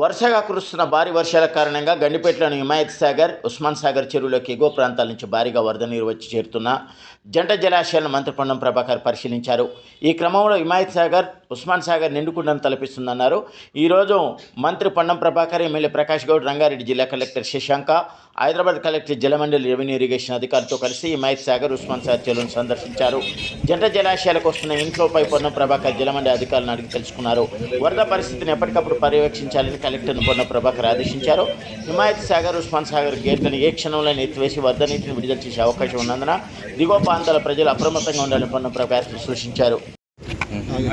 వరుసగా కురుస్తున్న భారీ వర్షాల కారణంగా గండిపేటలోని హిమాయత్ సాగర్ ఉస్మాన్ సాగర్ చెరువులోకి ఎగువ ప్రాంతాల నుంచి భారీగా వరద నీరు వచ్చి చేరుతున్న జంట జలాశయాలను మంత్రి పొన్నం ప్రభాకర్ పరిశీలించారు. ఈ క్రమంలో హిమాయత్ సాగర్ ఉస్మాన్ సాగర్ నిండుకుండను తలపిస్తుందన్నారు. ఈరోజు మంత్రి పొన్నం ప్రభాకర్ ఎమ్మెల్యే ప్రకాష్ గౌడ్ రంగారెడ్డి జిల్లా collector Shashanka Hyderabad collector Jalamandali revenue irrigation అధికారులతో కలిసి హిమాయత్ సాగర్ ఉస్మాన్ సాగర్ చెరువును సందర్శించారు. జంట జలాశయాలకు వస్తున్న ఇన్ఫ్లోపై పొన్నం ప్రభాకర్ జలమండలి అధికారులను అడిగి తెలుసుకున్నారు. వరద పరిస్థితిని ఎప్పటికప్పుడు పర్యవేక్షించాలని కలెక్టర్ను పొన్న ప్రభాకర్ ఆదేశించారు. హిమాయత్ సాగర్ ఉస్మాన్ సాగర్ గేట్లను ఏ క్షణంలో ఎత్తివేసి వరద నీటిని విడుదల చేసే అవకాశం ఉన్నందున దిగువ ప్రాంతాల ప్రజలు అప్రమత్తంగా ఉండాలని పొన్న ప్రభాకర్ సూచించారు.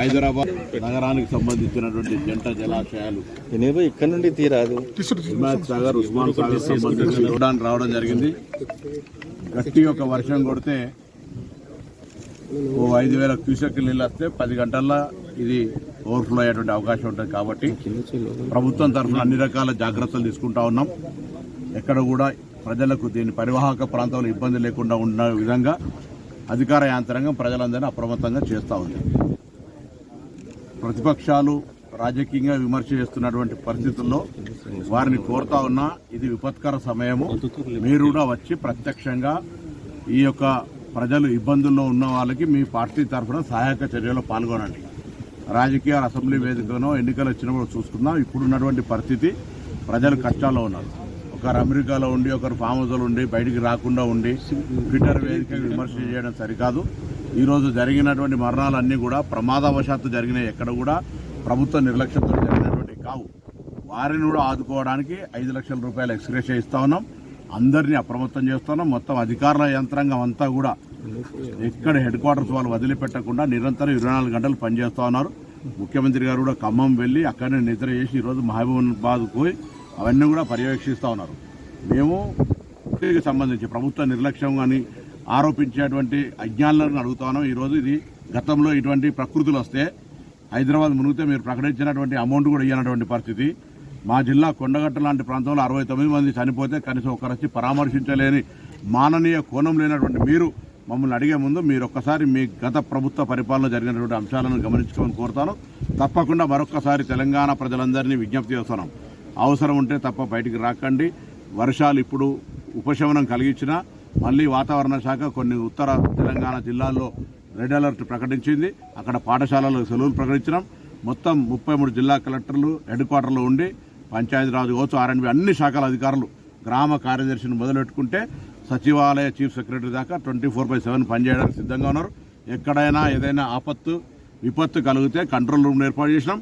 హైదరాబాద్ నగరానికి సంబంధించినటువంటి జంట జలాశయాలు. నేనేమో ఇక్కడ నుండి తీరాదు. హిమాయత్ సాగర్ ఉస్మాన్ సాగర్ సంబంధించి చూడడానికి రావడం జరిగింది. గట్టి ఒక వర్షం కొడితే ఓ ఐదు వేల క్యూసెక్ నీళ్ళు వస్తే పది గంటల్లో ఇది ఓవర్ఫ్లో అయ్యేటువంటి అవకాశం ఉంటుంది కాబట్టి ప్రభుత్వం తరఫున అన్ని రకాల జాగ్రత్తలు తీసుకుంటా ఉన్నాం. ఎక్కడ కూడా ప్రజలకు దీని పరివాహక ప్రాంతంలో ఇబ్బంది లేకుండా ఉన్న విధంగా అధికార యాంత్రాంగం ప్రజలందరినీ అప్రమత్తంగా చేస్తూ ఉంది. ప్రతిపక్షాలు రాజకీయంగా విమర్శ చేస్తున్నటువంటి పరిస్థితుల్లో వారిని కోరుతా ఉన్నా ఇది విపత్కర సమయము. మీరు కూడా వచ్చి ప్రత్యక్షంగా ఈ యొక్క ప్రజలు ఇబ్బందుల్లో ఉన్న వాళ్ళకి మీ పార్టీ తరఫున సహాయక చర్యలో పాల్గొనండి. రాజకీయ అసెంబ్లీ వేదికను ఎన్నికలు వచ్చినప్పుడు చూసుకుందాం. ఇప్పుడున్నటువంటి పరిస్థితి ప్రజలు కష్టాల్లో ఉన్నారు. ఒకరు అమెరికాలో ఉండి ఒకరు ఫామ్ హౌస్లో ఉండి బయటికి రాకుండా ఉండి ట్విట్టర్ వేదిక విమర్శ చేయడం సరికాదు. ఈరోజు జరిగినటువంటి మరణాలన్నీ కూడా ప్రమాదవశాత్తు జరిగినాయి. ఎక్కడ కూడా ప్రభుత్వ నిర్లక్ష్యంతో జరిగినటువంటి కావు. వారిని కూడా ఆదుకోవడానికి ఐదు లక్షల రూపాయలు ఎక్స్గ్రేష్ ఇస్తా ఉన్నాం. అందరినీ అప్రమత్తం చేస్తున్నాం. మొత్తం అధికారుల యంత్రాంగం అంతా కూడా ఎక్కడ హెడ్ క్వార్టర్స్ వాళ్ళు వదిలిపెట్టకుండా నిరంతరం ఇరవై నాలుగు గంటలు పనిచేస్తూ ఉన్నారు. ముఖ్యమంత్రి గారు కూడా ఖమ్మం వెళ్ళి అక్కడనే నిద్ర చేసి ఈరోజు మహబూబాబాద్ పోయి అవన్నీ కూడా పర్యవేక్షిస్తూ ఉన్నారు. మేము దీనికి సంబంధించి ప్రభుత్వ నిర్లక్ష్యం కానీ ఆరోపించేటువంటి అజ్ఞానాలను అడుగుతా ఉన్నాం. ఈరోజు ఇది గతంలో ఇటువంటి ప్రకృతులు వస్తే హైదరాబాద్ మునిగితే మీరు ప్రకటించినటువంటి అమౌంట్ కూడా ఇవ్వనటువంటి పరిస్థితి. మా జిల్లా కొండగట్ట లాంటి ప్రాంతంలో అరవై తొమ్మిది మంది చనిపోతే కనీసం ఒకరొచ్చి పరామర్శించలేని మాననీయ కోణం లేనటువంటి మీరు మమ్మల్ని అడిగే ముందు మీరు ఒక్కసారి మీ గత ప్రభుత్వ పరిపాలన జరిగినటువంటి అంశాలను గమనించుకోమని కోరుతాను. తప్పకుండా మరొక్కసారి తెలంగాణ ప్రజలందరినీ విజ్ఞప్తి చేస్తున్నాం. అవసరం ఉంటే తప్ప బయటికి రాకండి. వర్షాలు ఇప్పుడు ఉపశమనం కలిగించినా మళ్ళీ వాతావరణ శాఖ కొన్ని ఉత్తర తెలంగాణ జిల్లాల్లో రెడ్ అలర్ట్ ప్రకటించింది. అక్కడ పాఠశాలలో సెలవులు ప్రకటించడం మొత్తం ముప్పై మూడు జిల్లా కలెక్టర్లు హెడ్ క్వార్టర్లో ఉండి పంచాయతీరాజ్ కావచ్చు ఆర్ఎండ్బి అన్ని శాఖల అధికారులు గ్రామ కార్యదర్శిని మొదలెట్టుకుంటే సచివాలయ చీఫ్ సెక్రటరీ దాకా ట్వంటీ ఫోర్ బై సెవెన్ పనిచేయడానికి సిద్ధంగా ఉన్నారు. ఎక్కడైనా ఏదైనా ఆపత్తు విపత్తు కలిగితే కంట్రోల్ రూమ్ ఏర్పాటు చేసినాం.